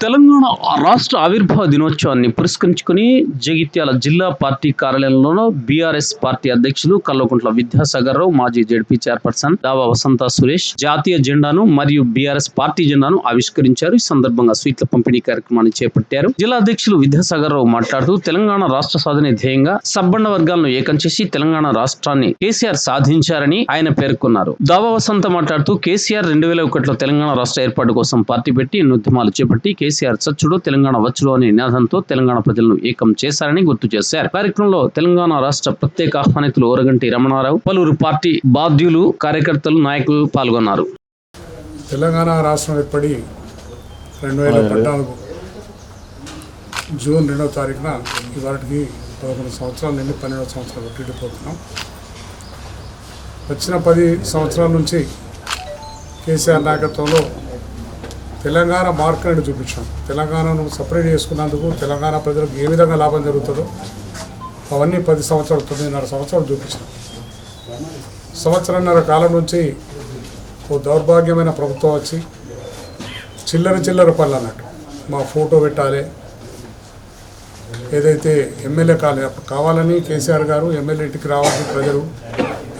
తెలంగాణ రాష్ట్ర ఆవిర్భావ దినోత్సవాన్ని పురస్కరించుకుని జగిత్యాల జిల్లా పార్టీ కార్యాలయంలోనూ బీఆర్ఎస్ పార్టీ అధ్యక్షులు కల్వకుంట్ల విద్యాసాగర్ రావు మాజీ జడ్పీ చైర్పర్సన్ దావా వసంత సురేష్ జాతీయ జెండాను మరియు బీఆర్ఎస్ పార్టీ జెండాను ఆవిష్కరించారు. ఈ సందర్భంగా స్వీట్ల పంపిణీ కార్యక్రమాన్ని చేపట్టారు. జిల్లా అధ్యక్షులు విద్యాసాగర్ రావు మాట్లాడుతూ తెలంగాణ రాష్ట్ర సాధన ధ్యేయంగా సబ్బండ వర్గాలను ఏకం చేసి తెలంగాణ రాష్ట్రాన్ని కేసీఆర్ సాధించారని ఆయన పేర్కొన్నారు. దావా వసంత మాట్లాడుతూ కేసీఆర్ రెండు వేల ఒకటిలో తెలంగాణ రాష్ట్ర ఏర్పాటు కోసం పార్టీ పెట్టి ఎన్ని ఉద్యమాలు చేపట్టి కేసీఆర్ చచ్చుడు తెలంగాణ వచ్చుడు అనే నినాదంతో తెలంగాణ ప్రజలను ఏకం చేశారని గుర్తు చేశారు. కార్యక్రమంలో తెలంగాణ రాష్ట్ర ప్రత్యేక ఆహ్వానితులు ఓరగంటి రమణారావు పలువురు పార్టీ బాధ్యులు కార్యకర్తలు నాయకులు పాల్గొన్నారు. తెలంగాణ రాష్ట్రం ఏర్పడి రెండు వేల పద్నాలుగు జూన్ రెండవ తారీఖున ఇవాటికి పదకొండు సంవత్సరాల నుండి పన్నెండవ సంవత్సరాలు ఒట్టిపోతున్నాం వచ్చిన పది సంవత్సరాల నుంచి కేసీఆర్ నాయకత్వంలో తెలంగాణ మార్కెట్ చూపించాం. తెలంగాణను సపరేట్ చేసుకున్నందుకు తెలంగాణ ప్రజలకు ఏ విధంగా లాభం జరుగుతుందో అవన్నీ పది సంవత్సరాలు తొమ్మిదిన్నర సంవత్సరాలు చూపించాం. సంవత్సరంన్నర కాలం నుంచి ఓ దౌర్భాగ్యమైన ప్రభుత్వం వచ్చి చిల్లర చిల్లర పనులు అన్నట్టు. మా ఫోటో పెట్టాలి. ఏదైతే ఎమ్మెల్యే కాలే కావాలని కేసీఆర్ గారు ఎమ్మెల్యే ఇంటికి రావాలని ప్రజలు.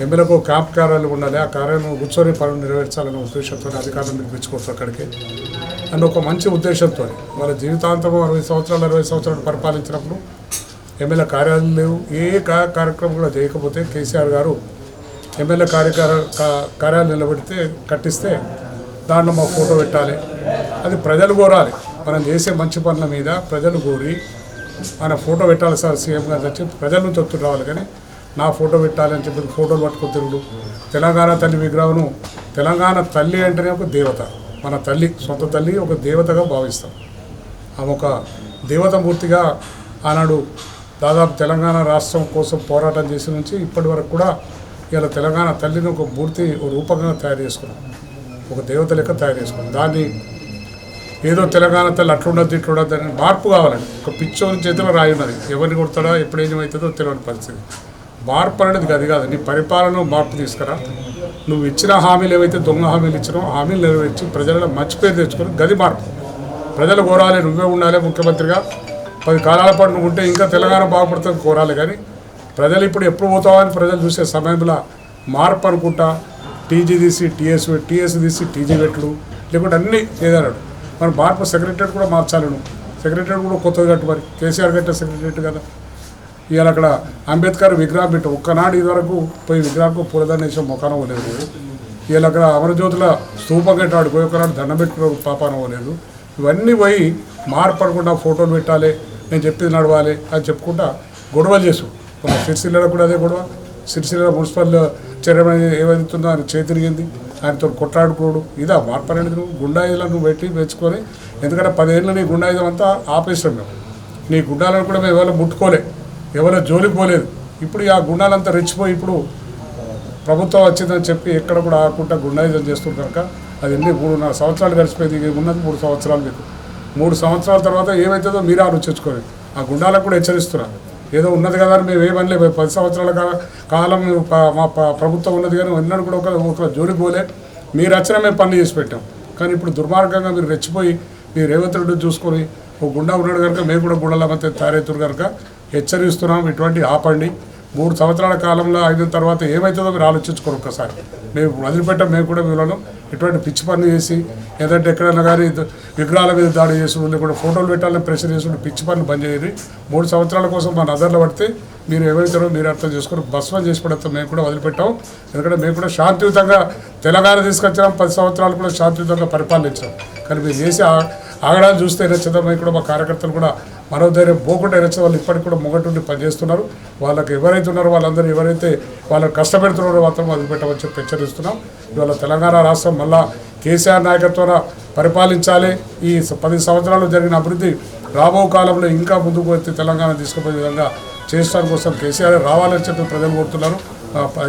ఎమ్మెల్యేకు క్యాంప్ కార్యాలయం ఉండాలి. ఆ కార్యాలయం కూర్చొని పనులు నెరవేర్చాలనే ఉద్దేశంతో అధికారులను పిలిపించుకోవచ్చు అక్కడికి. అని ఒక మంచి ఉద్దేశంతో వాళ్ళ జీవితాంతం అరవై సంవత్సరాలు అరవై సంవత్సరాలు పరిపాలించినప్పుడు ఎమ్మెల్యే కార్యాలయం లేవు. ఏ కార్యక్రమం కూడా చేయకపోతే కేసీఆర్ గారు ఎమ్మెల్యే కార్యకార కార్యాలు కార్యాలయం నిలబెడితే కట్టిస్తే దాంట్లో మా ఫోటో పెట్టాలి. అది ప్రజలు కోరాలి. మనం చేసే మంచి పనుల మీద ప్రజలు కోరి మన ఫోటో పెట్టాలి సార్ సీఎం గారు వచ్చి ప్రజల నుంచి ఒత్తిడి రావాలి. కానీ నా ఫోటో పెట్టాలి అని చెప్పి ఫోటోలు పట్టుకొని తిరుగుడు. తెలంగాణ తల్లి విగ్రహం తెలంగాణ తల్లి అంటేనే ఒక దేవత. మన తల్లి సొంత తల్లి ఒక దేవతగా భావిస్తాం. ఆమె ఒక దేవత మూర్తిగా ఆనాడు దాదాపు తెలంగాణ రాష్ట్రం కోసం పోరాటం చేసి నుంచి ఇప్పటి వరకు కూడా ఇలా తెలంగాణ తల్లిని ఒక మూర్తి ఒక రూపకంగా తయారు చేసుకున్నాం. ఒక దేవత లెక్క తయారు చేసుకున్నాం. దాన్ని ఏదో తెలంగాణ తల్లి అట్లుండదు ఇట్లుండదు అని మార్పు కావాలండి. ఒక పిచ్చోని చేతిలో రాయి ఉన్నది. ఎవరిని కొడతాడో ఎప్పుడు ఏమవుతుందో తెలియని పరిస్థితి. మార్పు అనేది అది కాదు. నీ పరిపాలన మార్పు తీసుకురా. నువ్వు ఇచ్చిన హామీలు ఏవైతే దొంగ హామీలు ఇచ్చినో హామీలు నెరవేర్చి ప్రజలను మంచి పేరు తెచ్చుకొని గది మార్పు. ప్రజలు కోరాలి నువ్వే ఉండాలి ముఖ్యమంత్రిగా. పది కాలాల పాటు నువ్వు ఉంటే ఇంకా తెలంగాణ బాగుపడుతుంది కోరాలి కానీ ప్రజలు ఇప్పుడు ఎప్పుడు పోతావని ప్రజలు చూసే సమయంలో మార్పు అనుకుంటా. టీజీ తీసి టీఎస్ టీఎస్ తీసి టీజీ పెట్టుడు. లేకుంటే అన్నీ ఏదన్నాడు మన మార్పు సెక్రటరీ కూడా మార్చాలి నువ్వు. సెక్రటరీ కూడా కొత్తది కట్టు మరి. కేసీఆర్ కట్టే సెక్రటరీ కదా. ఇవాళ అక్కడ అంబేద్కర్ విగ్రహం పెట్టు ఒక్కనాడు ఇదివరకు పోయి విగ్రహంకు పూలదండ వేసిన లేదు ఇవాళ అక్కడ అమరజ్యోతుల స్తూపం కట్టాడు పోయి ఒకనాడు దండం పెట్టుకున్న పాపానం లేదు ఇవన్నీ పోయి మార్పు ఫోటోలు పెట్టాలి నేను చెప్పింది నడవాలి అని చెప్పుకుంటా గొడవలు చేసు మన సిరిసిల్లలో కూడా అదే గొడవ. సిరిసిల్ల మున్సిపల్ చైర్మన్ ఏమవుతుందో ఆయన చేతిరిగింది ఆయనతో కొట్లాడుకోడు ఇదా మార్పు అనేది నువ్వు గుండాయిలను నువ్వు పెట్టి పెంచుకొని ఎందుకంటే పదేళ్ళు నీ గుండాయుధం అంతా ఆపేసాం మేము. నీ గుండాలను కూడా మేము ఎవరు ముట్టుకోలే. ఎవరో జోలికి పోలేదు. ఇప్పుడు ఆ గుండాలంతా రెచ్చిపోయి ఇప్పుడు ప్రభుత్వం వచ్చిందని చెప్పి ఎక్కడ కూడా ఆకుండా గుండాయిజం చేస్తుంది కనుక అది ఎన్ని మూడున్నర సంవత్సరాలు గడిచిపోయింది. ఉన్నది మూడు సంవత్సరాలు మీకు. మూడు సంవత్సరాల తర్వాత ఏమవుతుందో మీరే ఆలోచించుకోవాలి ఆ గుండాలకు కూడా హెచ్చరిస్తున్నారు. ఏదో ఉన్నది కదా అని మేము ఏమనలే పది సంవత్సరాల కా- కాలం మా ప్రభుత్వం ఉన్నది కానీ ఎన్నడూ కూడా ఒక ఒక జోలికి పోలే. మీరు వచ్చినా మేము పనులు చేసి పెట్టాం. కానీ ఇప్పుడు దుర్మార్గంగా మీరు రెచ్చిపోయి మీరు రేవంత్ రెడ్డి చూసుకొని ఒక గుండా ఉన్నాడు కనుక మేము కూడా గుండాల మధ్య తయారవుతున్నారు కనుక హెచ్చరిస్తున్నాం ఇటువంటి ఆపండి. మూడు సంవత్సరాల కాలంలో అయిన తర్వాత ఏమవుతుందో మీరు ఆలోచించుకోరు ఒక్కసారి. మేము వదిలిపెట్టాం మేము కూడా వీళ్ళను ఇటువంటి పిచ్చి పనులు చేసి ఏదంటే ఎక్కడైనా కానీ విగ్రహాల మీద దాడి చేసుడు లేకుంటే ఫోటోలు పెట్టాలని ప్రెషర్ చేసుకుంటే పిచ్చి పనులు బంద్ చేయండి. మూడు సంవత్సరాల కోసం మా నజర్లో పడితే మీరు ఏమవుతారో మీరు అర్థం చేసుకొని భస్మం చేసి పడతాం మేము కూడా వదిలిపెట్టాం. ఎందుకంటే మేము కూడా శాంతియుతంగా తెలంగాణ తీసుకొచ్చాం పది సంవత్సరాలు కూడా శాంతియుతంగా పరిపాలించాం. కానీ మీరు చేసి ఆ- ఆగడాలు చూస్తే నచ్చదా మేము కూడా మా కార్యకర్తలు కూడా మరో ధైర్యం పోకుండా నచ్చే వాళ్ళు ఇప్పటికి కూడా మొగటుండి పనిచేస్తున్నారు. వాళ్ళకి ఎవరైతే ఉన్నారో వాళ్ళందరూ ఎవరైతే వాళ్ళకి కష్టపెడుతున్నారో మాత్రం వదిలిపెట్టమని చెప్పి హెచ్చరిస్తున్నాం. ఇవాళ తెలంగాణ రాష్ట్రం మళ్ళా కేసీఆర్ నాయకత్వాన పరిపాలించాలి. ఈ పది సంవత్సరాలు జరిగిన అభివృద్ధి రాబో కాలంలో ఇంకా ముందుకు వచ్చి తెలంగాణ తీసుకుపోయే విధంగా చేయడానికి కోసం కేసీఆర్ రావాలని చెప్పి ప్రజలు కోరుతున్నారు.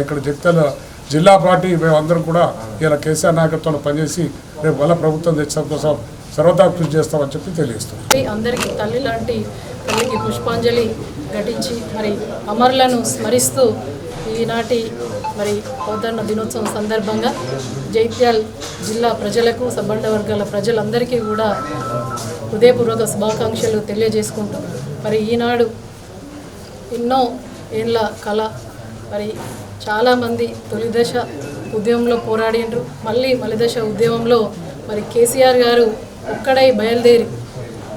ఇక్కడ జగిత్యాల జిల్లా పార్టీ మేమందరం కూడా ఇలా కేసీఆర్ నాయకత్వంలో పనిచేసి రేపు వల్ల ప్రభుత్వం తెచ్చడం కోసం సర్వతా కృషి చేస్తామని చెప్పి తెలియజేస్తున్నాం. అందరికీ తల్లి లాంటి తల్లికి పుష్పాంజలి ఘటించి మరి అమరులను స్మరిస్తూ ఈనాటి మరి అవతరణ దినోత్సవం సందర్భంగా జైత్యాల్ జిల్లా ప్రజలకు సబ్బండ వర్గాల ప్రజలందరికీ కూడా హృదయపూర్వక శుభాకాంక్షలు తెలియజేసుకుంటూ మరి ఈనాడు ఎన్నో ఏళ్ళ కళ మరి చాలామంది తొలి దశ ఉద్యమంలో పోరాడిండ్రు. మళ్ళీ మలిదశ ఉద్యమంలో మరి కేసీఆర్ గారు ఒక్కడై బయలుదేరి.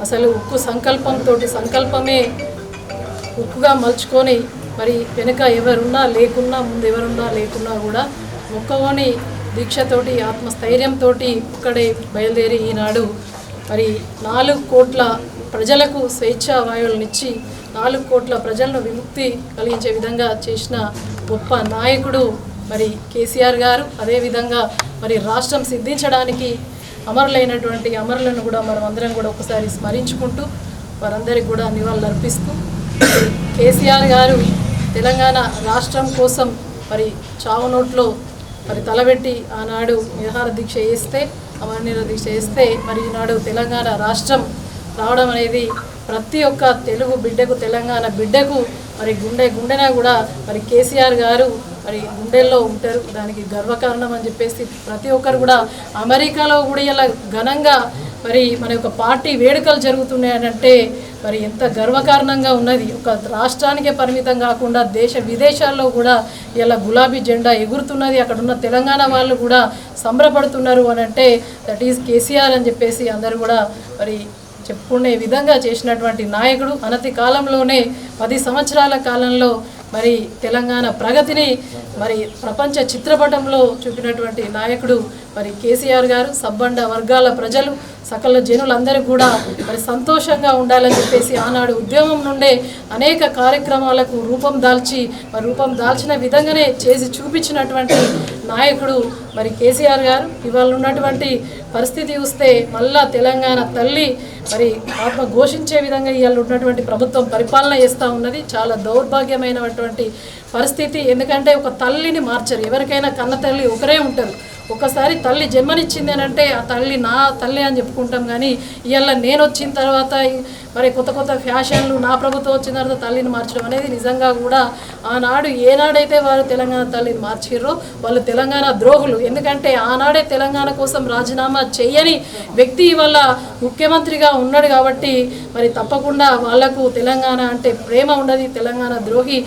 అసలు ఉక్కు సంకల్పంతో సంకల్పమే ఉక్కుగా మలుచుకొని మరి వెనుక ఎవరున్నా లేకున్నా ముందు ఎవరున్నా లేకున్నా కూడా ఒక్కోని దీక్షతోటి ఆత్మస్థైర్యంతో ఒక్కడే బయలుదేరి ఈనాడు మరి నాలుగు కోట్ల ప్రజలకు స్వేచ్ఛా వాయువులనిచ్చి నాలుగు కోట్ల ప్రజలను విముక్తి కలిగించే విధంగా చేసిన గొప్ప నాయకుడు మరి కేసీఆర్ గారు. అదేవిధంగా మరి రాష్ట్రం సిద్ధించడానికి అమరులైనటువంటి అమరులను కూడా మనం అందరం కూడా ఒకసారి స్మరించుకుంటూ వారందరికీ కూడా నివాళులు అర్పిస్తూ కేసీఆర్ గారు తెలంగాణ రాష్ట్రం కోసం మరి చావు నోట్లో మరి తలబెట్టి ఆనాడు నిరహార దీక్ష చేస్తే అమరనీర దీక్ష చేస్తే మరి ఈనాడు తెలంగాణ రాష్ట్రం రావడం అనేది ప్రతి ఒక్క తెలుగు బిడ్డకు తెలంగాణ బిడ్డకు మరి గుండె గుండెన కూడా మరి కేసీఆర్ గారు మరి గుండెల్లో ఉంటారు. దానికి గర్వకారణం అని చెప్పేసి ప్రతి ఒక్కరు కూడా అమెరికాలో కూడా ఇలా ఘనంగా మరి మన యొక్క పార్టీ వేడుకలు జరుగుతున్నాయనంటే మరి ఎంత గర్వకారణంగా ఉన్నది. ఒక రాష్ట్రానికే పరిమితం కాకుండా దేశ విదేశాల్లో కూడా ఇలా గులాబీ జెండా ఎగురుతున్నది. అక్కడ ఉన్న తెలంగాణ వాళ్ళు కూడా సంబరపడుతున్నారు అని అంటే దట్ ఈస్ కేసీఆర్ అని చెప్పేసి అందరూ కూడా మరి చెప్పుకునే విధంగా చేసినటువంటి నాయకుడు. అనతి కాలంలోనే పది సంవత్సరాల కాలంలో మరి తెలంగాణ ప్రగతిని మరి ప్రపంచ చిత్రపటంలో చూపినటువంటి నాయకుడు మరి కేసీఆర్ గారు సబ్బండ వర్గాల ప్రజలు సకల జనులందరూ కూడా మరి సంతోషంగా ఉండాలని చెప్పేసి ఆనాడు ఉద్యమం నుండే అనేక కార్యక్రమాలకు రూపం దాల్చి మరి రూపం దాల్చిన విధంగానే చేసి చూపించినటువంటి నాయకుడు మరి కేసీఆర్ గారు. ఇవాళ ఉన్నటువంటి పరిస్థితి చూస్తే మళ్ళా తెలంగాణ తల్లి మరి ఆత్మ ఘోషించే విధంగా ఇవాళ ఉన్నటువంటి ప్రభుత్వం పరిపాలన చేస్తూ ఉన్నది. చాలా దౌర్భాగ్యమైనటువంటి పరిస్థితి. ఎందుకంటే ఒక తల్లిని మార్చరు. ఎవరికైనా కన్న తల్లి ఒకరే ఉంటారు. ఒకసారి తల్లి జన్మనిచ్చింది అని అంటే ఆ తల్లి నా తల్లి అని చెప్పుకుంటాం కానీ ఇవాళ నేను వచ్చిన తర్వాత మరి కొత్త కొత్త ఫ్యాషన్లు నా ప్రభుత్వం వచ్చిన తర్వాత తల్లిని మార్చడం అనేది నిజంగా కూడా ఆనాడు ఏనాడైతే వారు తెలంగాణ తల్లిని మార్చిర్రో వాళ్ళు తెలంగాణ ద్రోహులు. ఎందుకంటే ఆనాడే తెలంగాణ కోసం రాజీనామా చేయని వ్యక్తి ఇవాళ ముఖ్యమంత్రిగా ఉన్నాడు కాబట్టి మరి తప్పకుండా వాళ్ళకు తెలంగాణ అంటే ప్రేమ ఉన్నది తెలంగాణ ద్రోహి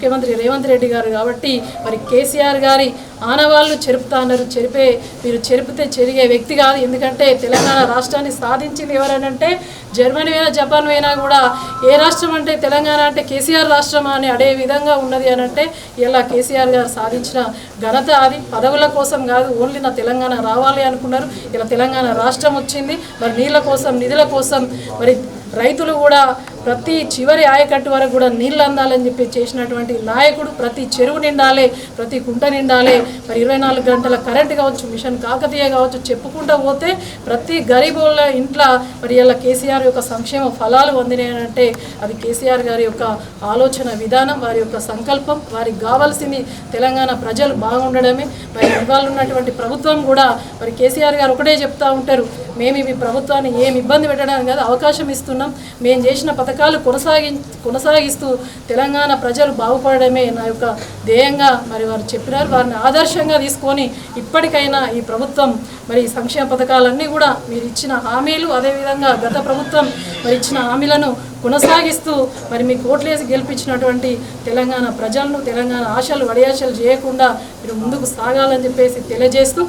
ముఖ్యమంత్రి రేవంత్ రెడ్డి గారు కాబట్టి మరి కేసీఆర్ గారి ఆనవాళ్ళు చెరుపుతా అన్నారు. చెరిపే మీరు చెరిపితే చెరిగే వ్యక్తి కాదు. ఎందుకంటే తెలంగాణ రాష్ట్రాన్ని సాధించింది ఎవరనంటే జర్మనీ అయినా జపాన్ అయినా కూడా ఏ రాష్ట్రం అంటే తెలంగాణ అంటే కేసీఆర్ రాష్ట్రమా అని అడే విధంగా ఉన్నది అని అంటే ఇలా కేసీఆర్ గారు సాధించిన ఘనత అది? పదవుల కోసం కాదు ఓన్లీ నా తెలంగాణ రావాలి అనుకున్నారు. ఇలా తెలంగాణ రాష్ట్రం వచ్చింది. మరి నీళ్ళ కోసం నిధుల కోసం మరి రైతులు కూడా ప్రతి చివరి ఆయకట్టు వరకు కూడా నీళ్ళు అందాలని చెప్పి చేసినటువంటి నాయకుడు ప్రతి చెరువు నిండాలి ప్రతి కుంట నిండాలి. మరి ఇరవై నాలుగు గంటల కరెంట్ కావచ్చు మిషన్ కాకతీయ కావచ్చు చెప్పుకుంటూ పోతే ప్రతి గరీబుల ఇంట్లో మరి ఇలా కేసీఆర్ యొక్క సంక్షేమ ఫలాలు పొందినాయంటే అది కేసీఆర్ గారి యొక్క ఆలోచన విధానం వారి యొక్క సంకల్పం వారికి కావాల్సింది తెలంగాణ ప్రజలు బాగుండడమే. మరి ఇవాళ ఉన్నటువంటి ప్రభుత్వం కూడా మరి కేసీఆర్ గారు ఒకటే చెప్తా ఉంటారు మేము ఇవి ప్రభుత్వాన్ని ఏమి ఇబ్బంది పెట్టడానికి కాదు అవకాశం ఇస్తున్నాం. మేము చేసిన పథకాలు కొనసాగి కొనసాగిస్తూ తెలంగాణ ప్రజలు బాగుపడడమే నా యొక్క ధ్యేయంగా మరి వారు చెప్పినారు. వారిని ఆదర్శంగా తీసుకొని ఇప్పటికైనా ఈ ప్రభుత్వం మరి సంక్షేమ పథకాలన్నీ కూడా మీరు ఇచ్చిన హామీలు అదేవిధంగా గత ప్రభుత్వం మరి ఇచ్చిన హామీలను కొనసాగిస్తూ మరి మీకు ఓట్లేసి గెలిపించినటువంటి తెలంగాణ ప్రజలను తెలంగాణ ఆశలు వడియాశలు చేయకుండా మీరు ముందుకు సాగాలని చెప్పేసి తెలియజేస్తూ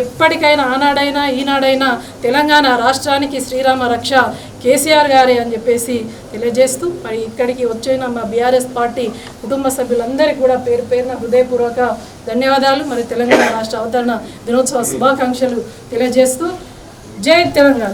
ఎప్పటికైనా ఆనాడైనా ఈనాడైనా తెలంగాణ రాష్ట్రానికి శ్రీరామ రక్ష కేసీఆర్ గారే అని చెప్పేసి తెలియజేస్తూ మరి ఇక్కడికి వచ్చిన మా బీఆర్ఎస్ పార్టీ కుటుంబ సభ్యులందరికీ కూడా పేరు పేరున హృదయపూర్వక ధన్యవాదాలు. మరి తెలంగాణ రాష్ట్ర అవతరణ దినోత్సవ శుభాకాంక్షలు తెలియజేస్తూ. జై తెలంగాణ.